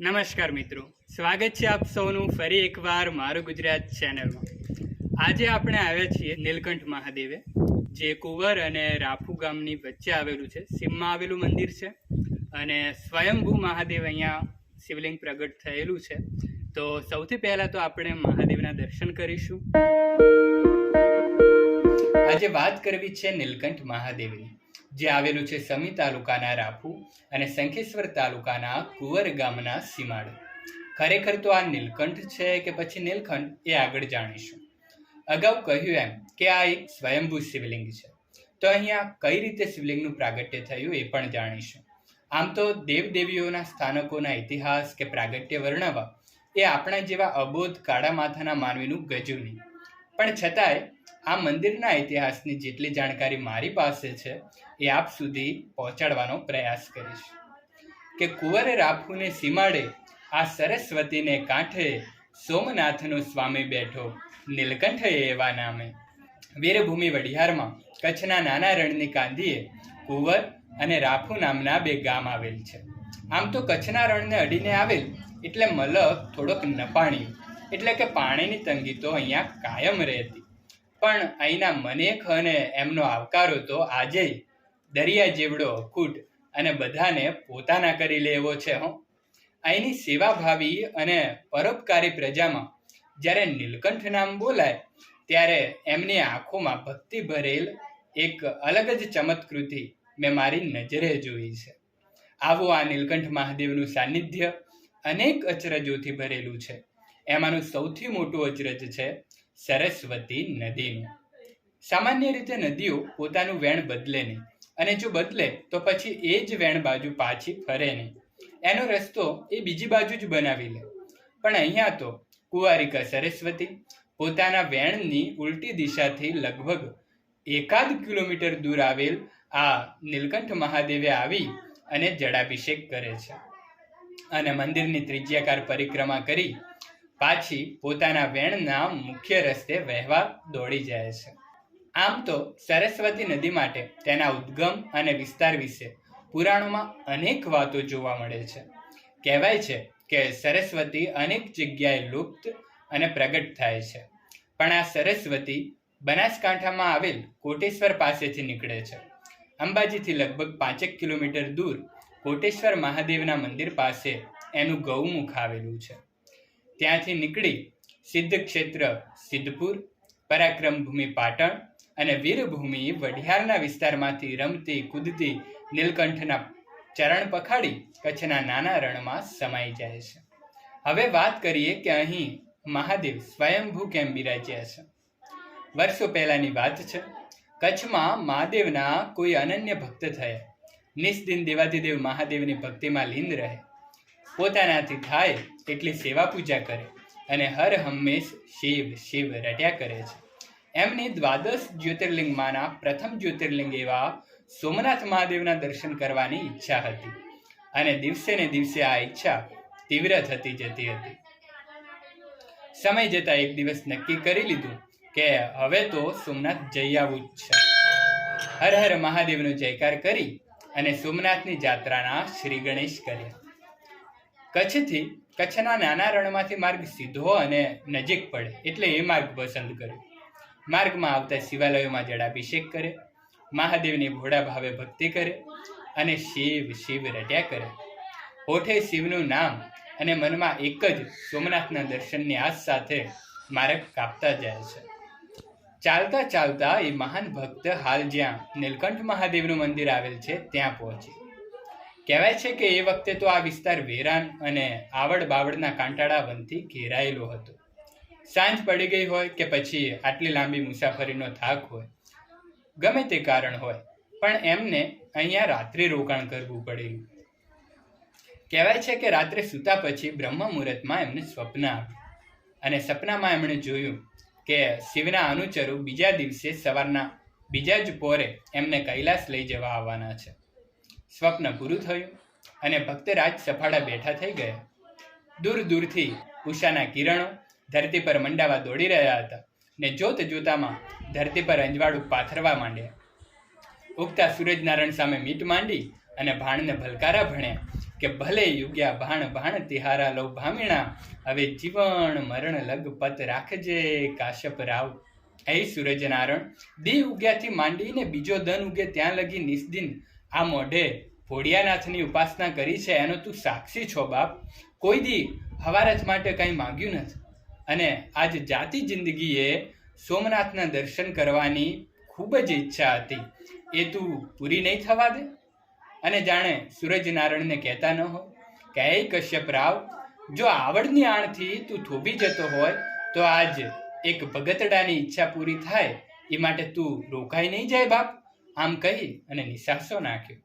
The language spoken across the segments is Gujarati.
નમસ્કાર મિત્રો. સ્વાગત છે આપ સૌનું ફરી એકવાર મારું ગુજરાત ચેનલમાં. આજે આપણે આવ્યા છીએ નીલકંઠ મહાદેવે, જે કુંવર અને રાફુ ગામની વચ્ચે આવેલું છે. સીમમાં આવેલું મંદિર છે અને સ્વયંભૂ મહાદેવ અહીંયા શિવલિંગ પ્રગટ થયેલું છે. તો સૌથી પહેલાં તો આપણે મહાદેવના દર્શન કરીશું. આજે વાત કરવી છે નીલકંઠ મહાદેવની. જે આવેલું છે સમી તાલુકાના રાફુ અને શંખેશ્વર તાલુકાના કુંવર ગામના સીમાડે. ખરેખર તો આ નીલકંઠ છે કે પછી નીલકંઠ એ આગળ જાણીશું. અગાઉ કહ્યું એમ કે આ એક સ્વયંભૂ શિવલિંગ છે. તો અહીંયા કઈ રીતે શિવલિંગનું પ્રાગટ્ય થયું એ પણ જાણીશું. આમ તો દેવદેવીઓના સ્થાનકોના ઇતિહાસ કે પ્રાગટ્ય વર્ણવવા એ આપણા જેવા અબોધ કાળા માથાના માનવીનું ગજુ નહીં. પણ છતાંય આ મંદિરના ઇતિહાસની જેટલી જાણકારી મારી પાસે છે, એ આપ સુધી પહોંચાડવાનો પ્રયાસ કરીશ. કે કુંવરે રાફુને સીમાડે આ સરસ્વતીને કાંઠે સોમનાથનો સ્વામી બેઠો, નીલકંઠ એવા નામે. વીરભૂમિ વઢિયારમાં કચ્છના નાના રણની કાંધીએ કુંવર અને રાફુ નામના બે ગામ આવેલ છે. આમ તો કચ્છના રણને અડીને આવેલ એટલે મલક થોડોક નપાણી, એટલે કે પાણીની તંગી તો અહીંયા કાયમ રહેતી. પણ અહીંના મનેખ અને એમનો આવકારો તો આજે દરિયા જેવડો અખૂટ અને બધાને પોતાના કરી લે એવો છે, હો. અહીંની સેવાભાવી અને પરોપકારી પ્રજામાં જ્યારે નીલકંઠ નામ બોલાય, ત્યારે એમની આંખોમાં ભક્તિ ભરેલ એક અલગ જ ચમત્કૃતિ મેં મારી નજરે જોઈ છે. આવું આ નીલકંઠ મહાદેવનું સાનિધ્ય અનેક અચરજોથી ભરેલું છે. એમાંનું સૌથી મોટું અચરજ છે સરસ્વતી નદીનું. સામાન્ય રીતે નદીઓ પોતાનું વેણ બદલે નહીં અને જો બદલે તો પછી એ જ વેણ બાજુ પાછી ફરે નહીં. એનો રસ્તો એ બીજી બાજુ જ બનાવી લે. પણ અહીંયા તો કુંવારિકા સરસ્વતી પોતાના વેણની ઉલટી દિશાથી લગભગ એકાદ કિલોમીટર દૂર આવેલ આ નીલકંઠ મહાદેવે આવી અને જળાભિષેક કરે છે. અને મંદિરની ત્રિજ્યાકાર પરિક્રમા કરી પાછી પોતાના વેણના મુખ્ય રસ્તે વહેવા દોડી જાય છે. આમ તો સરસ્વતી નદી માટે તેના ઉદ્ગમ અને વિસ્તાર વિશે પુરાણોમાં અનેક વાતો જોવા મળે છે. કહેવાય છે કે સરસ્વતી અનેક જગ્યાએ લુપ્ત અને પ્રગટ થાય છે. પણ આ સરસ્વતી બનાસકાંઠામાં આવેલ કોટેશ્વર પાસેથી નીકળે છે. અંબાજીથી લગભગ પાંચેક કિલોમીટર દૂર કોટેશ્વર મહાદેવના મંદિર પાસે એનું ગૌમુખ આવેલું છે. ત્યાંથી નીકળી સિદ્ધ ક્ષેત્ર સિદ્ધપુર, પરાક્રમ ભૂમિ પાટણ અને વીરભૂમિ વઢિયારના વિસ્તારમાંથી રમતી, કૂદતી નીલકંઠના ચરણ પખાડી કચ્છના નાના રણમાં સમાઈ જાય છે. હવે વાત કરીએ કે અહીં મહાદેવ સ્વયંભૂ કેમ બિરાજ્યા છે? વર્ષો પહેલાની વાત છે. કચ્છમાં મહાદેવના કોઈ અનન્ય ભક્ત થયા. નિસ્દિન દેવાધિદેવ મહાદેવની ભક્તિમાં લીન રહે. પોતાનાથી થાય એટલી સેવા પૂજા કરે અને હર હંમેશ શિવ શિવ રટ્યા કરે છે. એમને દ્વાદશ જ્યોતિર્લિંગમાંના પ્રથમ જ્યોતિર્લિંગ એવા સોમનાથ મહાદેવના દર્શન કરવાની ઈચ્છા હતી અને દિવસે ને દિવસે આ ઈચ્છા તીવ્ર થતી જતી હતી. સમય જતાં એક દિવસ નક્કી કરી લીધું કે હવે તો સોમનાથ જઈ આવવું જ છે. હર હર મહાદેવનો જયકાર કરી અને સોમનાથની જાત્રાના શ્રી ગણેશ કર્યા. કચ્છથી કચ્છના નાના રણમાંથી માર્ગ સીધો અને નજીક પડે એટલે એ માર્ગ પસંદ કર્યો માર્ગમાં આવતા શિવાલયોમાં જળાભિષેક કરે, મહાદેવની ભોળા ભાવે ભક્તિ કરે અને શિવ શિવ રટ્યા કરે. હોઠે શિવનું નામ અને મનમાં એક જ સોમનાથના દર્શનની આસ સાથે માર્ગ કાપતા જાય છે. ચાલતા ચાલતા એ મહાન ભક્ત હાલ જ્યાં નીલકંઠ મહાદેવનું મંદિર આવેલ છે, ત્યાં પહોંચી. કહેવાય છે કે એ વખતે તો આ વિસ્તાર વેરાન અને આવડ બાવડના કાંટાળા વનથી ઘેરાયેલો હતો. સાંજ પડી ગઈ હોય કે પછી આટલી લાંબી મુસાફરીનો થાક હોય, ગમે તે કારણ હોય, પણ એમને અહીંયા રાત્રિ રોકાણ કરવું પડેલું. કહેવાય છે કે રાત્રે સૂતા પછી બ્રહ્મ મુહૂર્તમાં એમને સ્વપ્ન આવ્યું અને સપનામાં એમણે જોયું કે શિવના અનુચરો બીજા દિવસે સવારના, બીજા જ પોરે એમને કૈલાસ લઈ જવા આવવાના છે. સ્વપ્ન પૂરું થયું અને ભક્તરાજ સફાળા બેઠા થઈ ગયા. દૂર દૂરથી ઉષાના કિરણો ધરતી પર મંડાવા દોડી રહ્યા હતા ને જોત જોતામાં ધરતી પર અંજવાળું પાથરવા માંડ્યા. ઉગતા સૂરજનારાયણ સામે મીટ માંડી અને ભાણને ભલકારા ભણ્યા કે ભલે યુગ્યા ભાણ ભાણ તિહારા લો ભામીણા, હવે જીવન મરણ લગપત રાખજે કાશ્યપ રાવ એ સૂરજનારાયણ, દી ઉગ્યાથી માંડીને બીજો દન ઉગે ત્યાં લગી નિસ્દિન આ મોઢે ભોળિયાનાથની ઉપાસના કરી છે, એનો તું સાક્ષી છો બાપ. કોઈ દી હવારત માટે કંઈ માંગ્યું નથી. અને આજ જાતિ જિંદગીએ સોમનાથના દર્શન કરવાની ખૂબ જ ઈચ્છા હતી. એ તું પૂરી નહીં થવા દે? અને જાણે સૂરજનારાયણને કહેતા ન હોય કે કશ્યપ રાવ, જો આવડની આણથી તું થોભી જતો હોય, તો આજ એક ભગતડાની ઈચ્છા પૂરી થાય. એ માટે તું રોકાઈ નહીં જાય બાપ. આમ કહી અને નિશાસો નાખ્યો.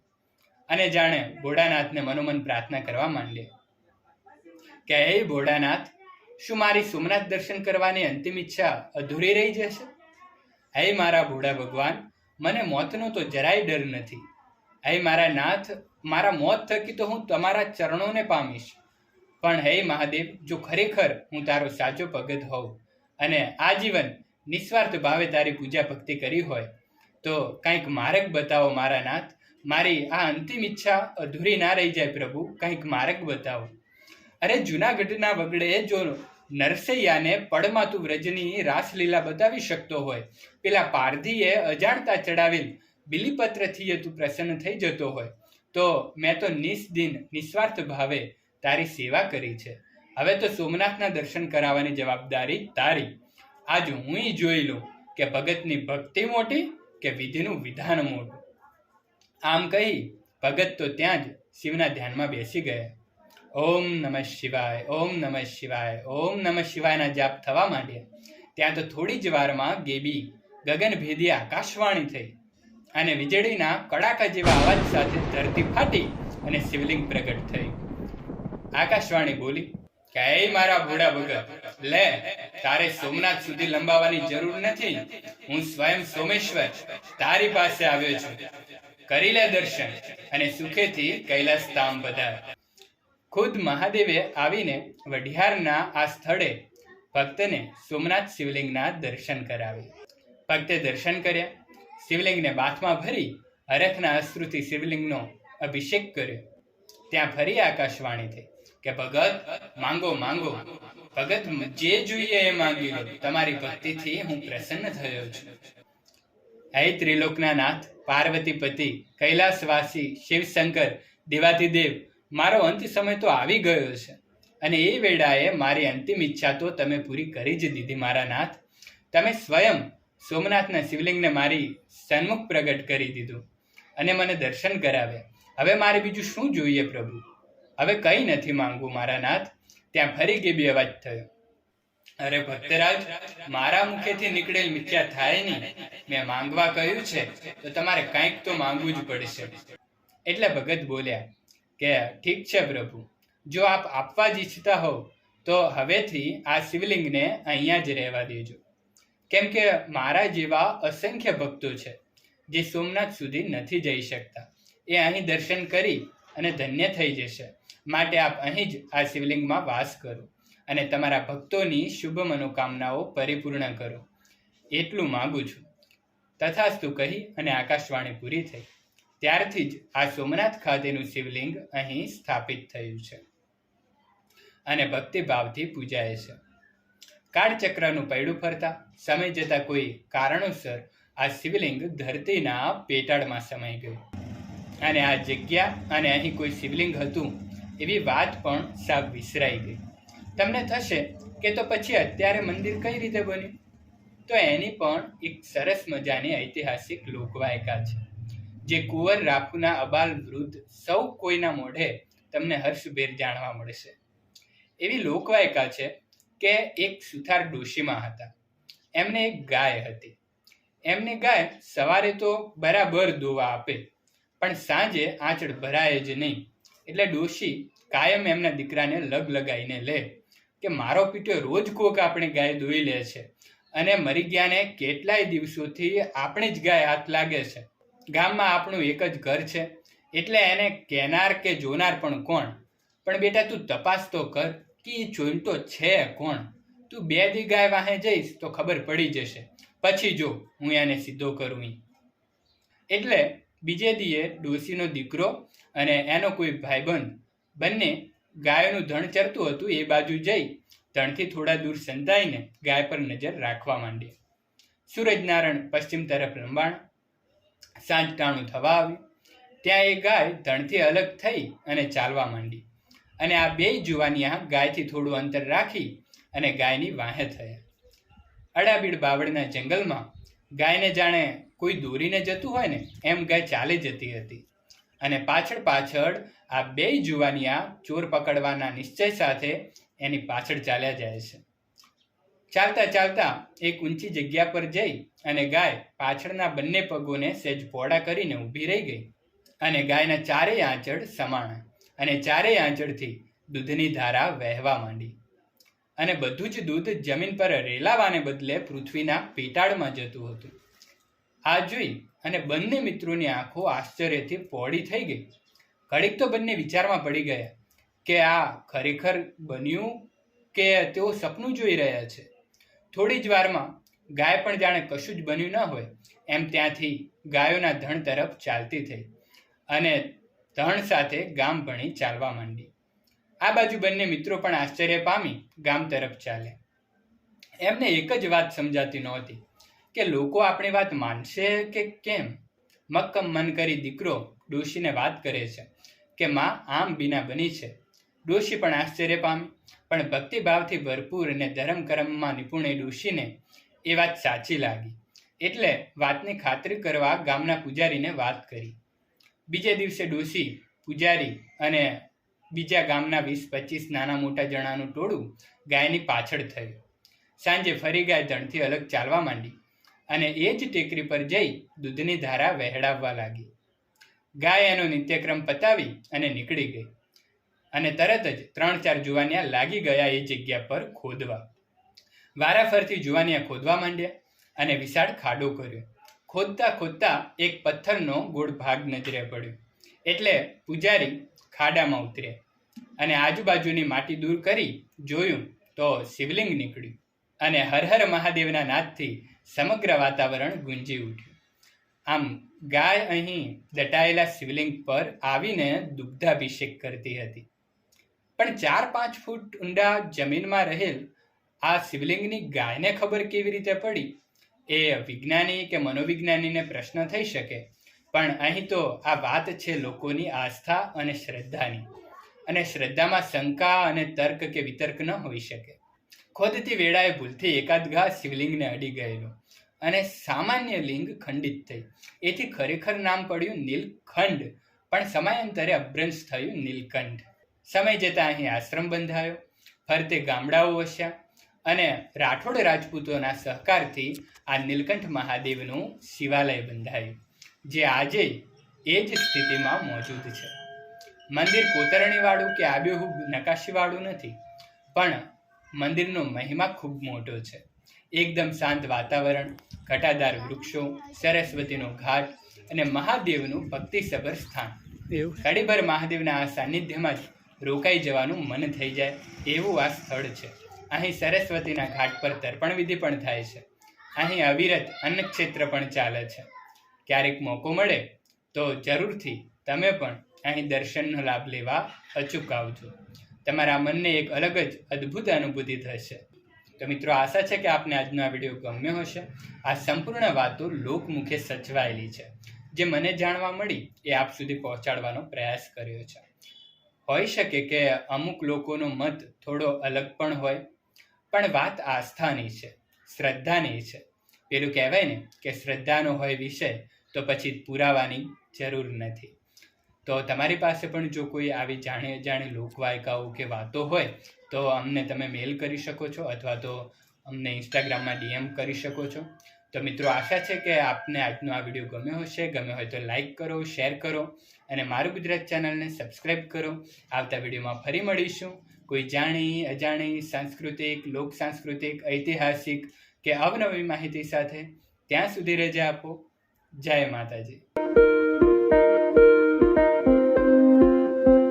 અને જાણે ભોળાનાથને મનોમન પ્રાર્થના કરવા માંડ્યા. કે એ ભોળાનાથ, શું મારી સોમનાથ દર્શન કરવાની અંતિમ ઈચ્છા અધૂરી રહી જશે? હે મારા ભોળા ભગવાન, મને મોતનો તો જરાય ડર નથી. હે મારા નાથ, મારા મોત થકી તો હું તમારા ચરણોને પામીશ. પણ હે મહાદેવ, જો ખરેખર હું તારો સાચો ભગત હોઉં અને આજીવન નિસ્વાર્થ ભાવે તારી પૂજા ભક્તિ કરી હોય તો કંઈક માર્ગ બતાવો મારા નાથ મારી આ અંતિમ ઈચ્છા અધૂરી ના રહી જાય પ્રભુ, કંઈક માર્ગ બતાવો. અરે જૂનાગઢના વગડે જો નરસૈયાને પડમાતું વ્રજની રાસલીલા બતાવી શકતો હોય, પેલા પારધીએ અજાણતા ચડાવેલ બિલીપત્રથી તું પ્રસન્ન થઈ જતો હોય, તો મેં તો નિસ્દિન નિસ્વાર્થ ભાવે તારી સેવા કરી છે. હવે તો સોમનાથના દર્શન કરાવવાની જવાબદારી તારી. આજ હું જોઈ લઉં કે ભગતની ભક્તિ મોટી કે વિધિનું વિધાન મોટું. આમ કહી ભગત તો ત્યાં જ શિવના ધ્યાનમાં બેસી ગયા. ઓમ નમઃ શિવાય, ઓમ નમઃ શિવાય, ઓમ નમઃ શિવાયના જાપ થવા માંડ્યા. ત્યાં તો થોડી જ વારમાં ગેબી ગગનભેદી આકાશવાણી થઈ અને વીજળીના કડાકા જેવા અવાજ સાથે ધરતી ફાટી અને શિવલિંગ પ્રગટ થઈ. આકાશવાણી બોલી કે મારા ભોળા ભગત? લે, તારે સોમનાથ સુધી લંબાવવાની જરૂર નથી. હું સ્વયં સોમેશ્વર, તારી પાસે આવ્યો છું. કરી લે દર્શન અને સુખેથી કૈલાસ ધામ બધા. ખુદ મહાદેવે આવીને વઢિયારના આ સ્થળે ભક્તને સોમનાથ શિવલિંગના દર્શન કરાવે. ભક્તે દર્શન કર્યા. શિવલિંગને બાથમાં ભરી હરખના અશ્રુથી શિવલિંગનો અભિષેક કર્યો. ત્યાં ફરી આકાશવાણી થઈ. કે ભગત, માંગો માંગો. ભગત, જે જોઈએ એ માંગી લો. તમારી ભક્તિથી હું પ્રસન્ન થયો છું. હે ત્રિલોકના નાથ પાર્વતી પતિ કૈલાસવાસી, શિવશંકર દેવાધિદેવ મારો અંત સમય તો આવી ગયો છે. અને એ વેળાએ મારી અંતિમ ઈચ્છા તો તમે પૂરી કરી જ દીધી, મારા નાથ. તમે સ્વયં સોમનાથના શિવલિંગને મારી સન્મુખ પ્રગટ કરી દીધું અને મને દર્શન કરાવે હવે મારે બીજું શું જોઈએ પ્રભુ? હવે કંઈ નથી માંગવું મારા નાથ. ત્યાં ફરી ગેબી અવાજ થયો. અરે ભક્તરાજ, મારા મુખેથી નીકળેલ મિથ્યા થાય નહીં. મેં માંગવા કહ્યું છે, તો તમારે કંઈક તો માંગવું જ પડશે. એટલે ભગત બોલ્યા, કે ઠીક છે પ્રભુ, જો આપ આપવા જ ઈચ્છતા હોવ, તો હવેથી આ શિવલિંગને અહીંયા જ રહેવા દેજો. કેમ કે મારા જેવા અસંખ્ય ભક્તો છે, જે સોમનાથ સુધી નથી જઈ શકતા. એ અહીં દર્શન કરી અને ધન્ય થઈ જશે. માટે આપ અહીં જ આ શિવલિંગમાં વાસ કરો અને તમારા ભક્તોની શુભ મનોકામનાઓ પરિપૂર્ણ કરો. એટલું માંગુ છું. તથાસ્તુ કહી અને આકાશવાણી પૂરી થઈ. ત્યારથી જ આ સોમનાથ ખાતેનું શિવલિંગ અહીં સ્થાપિત થયું છે. અને ભક્તિભાવથી પૂજાય છે. કાળચક્રનું પૈડું ફરતા, સમય જતા કોઈ કારણોસર આ શિવલિંગ ધરતીના પેટાળમાં સમાઈ ગયું. અને આ જગ્યા અને અહીં કોઈ શિવલિંગ હતું એવી વાત પણ સાવ વિસરાઈ ગઈ. તમને થશે કે તો પછી અત્યારે મંદિર કઈ રીતે બન્યું? તો એની પણ એક સરસ મજાની ઐતિહાસિક લોકવાયકા છે, જે કુંવર રાફુના અબાલ વૃદ્ધ સૌ કોઈના મોઢે તમને હર્ષભેર જાણવા મળશે. એવી લોકવાયકા છે કે એક સુથાર ડોશીમાં હતા. એમને એક ગાય હતી. એમની ગાય સવારે તો બરાબર દોવા આપે, પણ સાંજે આંચળ ભરાય જ નહીં. એટલે ડોશી, કાયમ એમના દીકરાને લગ લગાવીને લે કે મારો પીટ્યો રોજ કોક આપણી ગાય દોઈ લે છે અને મરી ગયાને કેટલાય દિવસોથી આપણી જ ગાય હાથ લાગે છે. ગામમાં આપણું એક જ ઘર છે, એટલે એને કહેનાર કે જોનાર પણ કોણ? પણ બેટા તું તપાસ તો કર કે એ જોઈતો છે કોણ? તું બે દી ગાય વાહે જઈશ તો ખબર પડી જશે. પછી જો, હું એને સીધો કરું. એટલે બીજે દીએ ડોશીનો દીકરો અને એનો કોઈ ભાઈબંધ બંને ગાયોનું ધણ ચરતું હતું એ બાજુ જઈ ધણથી થોડા દૂર સંતાઈને ગાય પર નજર રાખવા માંડ્યા. સૂરજનારાયણ પશ્ચિમ તરફ લંબાણ, સાંજ ટાણું થવા આવ્યું. ત્યાં એ ગાય ધણથી અલગ થઈ અને ચાલવા માંડી અને આ બે જુવાનિયા ગાયથી થોડું અંતર રાખી અને ગાયની વાહે થયા. અડાબીડ બાવળના જંગલમાં ગાયને જાણે કોઈ દોરીને જતું હોય ને, એમ ગાય ચાલી જતી હતી. અને પાછળ પાછળ આ બે જુવાનિયા ચોર પકડવાના નિશ્ચય સાથે એની પાછળ ચાલ્યા જાય છે. ચાલતા ચાલતા એક ઊંચી જગ્યા પર જઈ અને ગાય પાછળના બંને પગોને સેજ પોડા કરીને ઊભી રહી ગઈ અને ગાયના ચારેય આંચળ સમાણા અને ચારેય આંચળથી દૂધની ધારા વહેવા માંડી. અને બધું જ દૂધ જમીન પર રેલાવાને બદલે પૃથ્વીના પેટાળમાં જતું હતું. આ જોઈ અને બંને મિત્રોની આંખો આશ્ચર્યથી પહોળી થઈ ગઈ. ઘડીક તો બંને વિચારમાં પડી ગયા કે આ ખરેખર બન્યું કે તેઓ સપનું જોઈ રહ્યા છે. થોડી જ વારમાં ગાય પણ જાણે કશું જ બન્યું ન હોય એમ ત્યાંથી ગાયોના ધણ તરફ ચાલતી થઈ અને ધણ સાથે ગામ ભણી ચાલવા માંડી. આ બાજુ બંને મિત્રો પણ આશ્ચર્ય પામી ગામ તરફ ચાલ્યા. એમને એક જ વાત સમજાતી નહોતી. કે લોકો આપણી વાત માનશે કે કેમ? મક્કમ મન કરી દીકરો ડોશીને વાત કરે છે કે માં આમ બીના બની છે. ડોશી પણ આશ્ચર્ય પામી. પણ ભક્તિભાવથી ભરપૂર અને ધર્મ કર્મમાં નિપુણ ડોશીને એ વાત સાચી લાગી. એટલે વાતની ખાતરી કરવા ગામના પૂજારીને વાત કરી. બીજે દિવસે ડોશી, પૂજારી અને બીજા ગામના વીસ, પચીસ નાના મોટા જણાનું ટોળું ગાયની પાછળ થયું. સાંજે ફરી ગાય ધણથી અલગ ચાલવા માંડી. અને એ જ ટેકરી પર જઈ દૂધની ધારા વહેડાવવા લાગી. ગાય એનો નિત્યક્રમ પતાવી અને નીકળી ગઈ. અને તરત જ ત્રણ ચાર જુવાનિયા લાગી ગયા એ જગ્યા પર ખોદવા. વારાફરથી જુવાનિયા ખોદવા માંડ્યા અને વિશાળ ખાડો કર્યો. ખોદતા ખોદતા એક પથ્થરનો ગોળ ભાગ નજરે પડ્યો. એટલે પૂજારી ખાડામાં ઉતર્યા અને આજુબાજુની માટી દૂર કરી જોયું તો શિવલિંગ નીકળ્યું અને હર હર મહાદેવના નાદથી સમગ્ર વાતાવરણ ગુંજી ઉઠ્યું. આમ ગાય અહીં દટાયેલા શિવલિંગ પર આવીને દુગ્ધાભિષેક કરતી હતી. પણ ચાર પાંચ ફૂટ ઊંડા જમીનમાં રહેલ આ શિવલિંગની ગાયને ખબર કેવી રીતે પડી? એ વિજ્ઞાની કે મનોવિજ્ઞાનીને પ્રશ્ન થઈ શકે. પણ અહીં તો આ વાત છે લોકોની આસ્થા અને શ્રદ્ધાની. અને શ્રદ્ધામાં શંકા અને તર્ક કે વિતર્ક ન હોઈ શકે. ખોદતી વેળાએ ભૂલથી એકાદ ઘા શિવલિંગને અડી ગયેલો. અને સામાન્ય લિંગ ખંડિત થઈ. એથી ખરેખર નામ પડ્યું નીલખંડ. પણ સમયાંતરે અભ્રંશ થયું નીલકંઠ. સમય જતાં અહીં આશ્રમ બંધાયો. ફરતે ગામડાઓ વસ્યા. અને રાઠોડ રાજપૂતોના સહકારથી આ નીલકંઠ મહાદેવનું શિવાલય બંધાયું, જે આજે એ જ સ્થિતિમાં મોજૂદ છે. મંદિર કોતરણીવાળું કે આબેહૂબ નકાશીવાળું નથી. પણ મંદિરનો મહિમા ખૂબ મોટો છે. એકદમ શાંત વાતાવરણ ઘટાદાર વૃક્ષો સરસ્વતીનો ઘાટ અને મહાદેવનું ભક્તિસભર સ્થાન. ઘડીભર મહાદેવના આ સાનિધ્યમાં જ રોકાઈ જવાનું મન થઈ જાય એવું આ સ્થળ છે. અહીં સરસ્વતીના ઘાટ પર તર્પણ વિધિ પણ થાય છે. અહીં અવિરત અન્નક્ષેત્ર પણ ચાલે છે. ક્યારેક મોકો મળે તો જરૂરથી તમે પણ અહીં દર્શનનો લાભ લેવા અચૂક આવજો. તમારા મનને એક અલગ જ અદ્ભુત અનુભૂતિ થશે. તો મિત્રો, આશા છે કે આપને આજનો આ વીડિયો ગમ્યો હશે. આ સંપૂર્ણ વાતો લોકમુખે સચવાયેલી છે. જે મને જાણવા મળી, એ આપ સુધી પહોંચાડવાનો પ્રયાસ કર્યો છે. હોઈ શકે કે અમુક લોકોનો મત થોડો અલગ પણ હોય, પણ વાત આસ્થાની છે, શ્રદ્ધાની છે. પેલું કહેવાય ને કે શ્રદ્ધાનો હોય વિષય, તો પછી પુરાવાની જરૂર નથી. તો તમારી પાસે પણ જો કોઈ આવી જાણે અજાણી લોકવાયકાઓ કે વાતો હોય, તો અમને તમે મેલ કરી શકો છો અથવા તો અમને ઇન્સ્ટાગ્રામમાં ડીએમ કરી શકો છો. તો મિત્રો, આશા છે કે આપને આજનો આ વીડિયો ગમ્યો હશે. ગમ્યો હોય તો લાઈક કરો, શેર કરો અને મારું ગુજરાત ચેનલને સબસ્ક્રાઈબ કરો. આવતા વિડીયોમાં ફરી મળીશું. કોઈ જાણી, અજાણી, સાંસ્કૃતિક, લોક સાંસ્કૃતિક, ઐતિહાસિક કે અવનવી માહિતી સાથે ત્યાં સુધી રજા આપો. જય માતાજી.